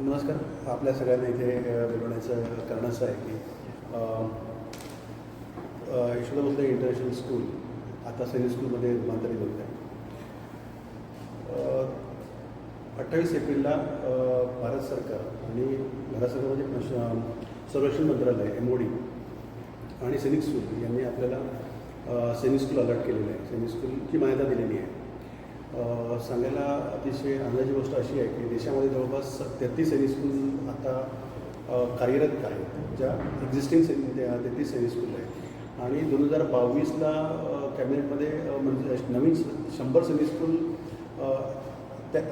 नमस्कार. आपल्या सगळ्यांना इथे बोलवण्याचं कारण असं आहे की यशोदा भोसले इंटरनॅशनल स्कूल आता सैनिक स्कूलमध्ये रूपांतरित होत आहे. अठ्ठावीस एप्रिलला भारत सरकार आणि भारत सरकार म्हणजे संरक्षण मंत्रालय एम ओ डी आणि सैनिक स्कूल यांनी आपल्याला सैनिक स्कूल अलर्ट केलेलं आहे. सैनिक स्कूलची मान्यता दिलेली आहे. सांगायला अतिशय आनंदाची गोष्ट अशी आहे की देशामध्ये जवळपास तेहतीस सैनिक स्कूल आता कार्यरत आहेत ज्या एक्झिस्टिंग सैनिक तेहतीस सैनिक स्कूल आहेत. आणि दोन हजार बावीसला कॅबिनेटमध्ये म्हणजे नवीन शंभर सैनिक स्कूल त्या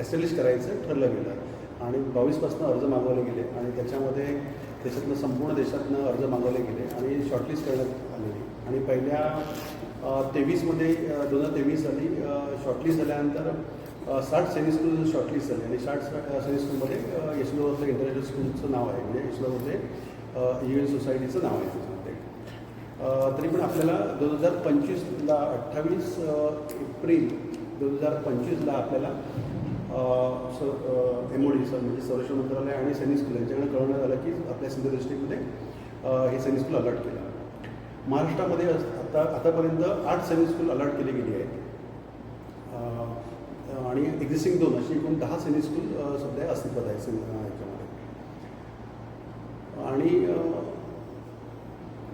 एस्टॅब्लिश करायचं ठरलं गेलं. आणि बावीसपासून अर्ज मागवले गेले आणि त्याच्यामध्ये देशातनं संपूर्ण देशातनं अर्ज मागवले गेले आणि शॉर्टलिस्ट करण्यात आलेली. आणि पहिल्या तेवीसमध्ये दोन हजार तेवीस साली शॉर्टलिस्ट झाल्यानंतर साठ सैनिक स्कूल शॉर्टलिस्ट झाले. आणि साठ सैनिक स्कूलमध्ये अ, इंटरनॅशनल स्कूलचं नाव आहे. म्हणजे यशवंत यू युएन सोसायटीचं नाव आहे त्याच्यामध्ये तरी पण आपल्याला दोन हजार पंचवीसला अठ्ठावीस एप्रिल दोन हजार पंचवीसला आपल्याला एम ओ डी म्हणजे संरक्षण मंत्रालय आणि सैनिक स्कूल यांच्याकडे कळवण्यात आलं की आपल्या सिंधुदृष्टीमध्ये हे सैनिक स्कूल अलर्ट केलं. महाराष्ट्रामध्ये आता आतापर्यंत आठ सैनिक स्कूल अलर्ट केली गेली आहेत. आणि एक्झिस्टिंग दोन अशी एकूण दहा सैनिक स्कूल सध्या अस्तित्वात आहे याच्यामध्ये. आणि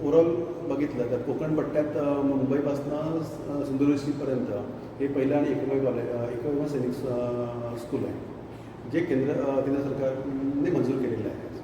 ओव्हरऑल बघितलं तर कोकण पट्ट्यात मुंबईपासनं स- हे पहिलं आणि एकमेव कॉलेज एकमेव सैनिक स्कूल आहे. जे केंद्र केंद्र सरकारने मंजूर केलेलं आहे.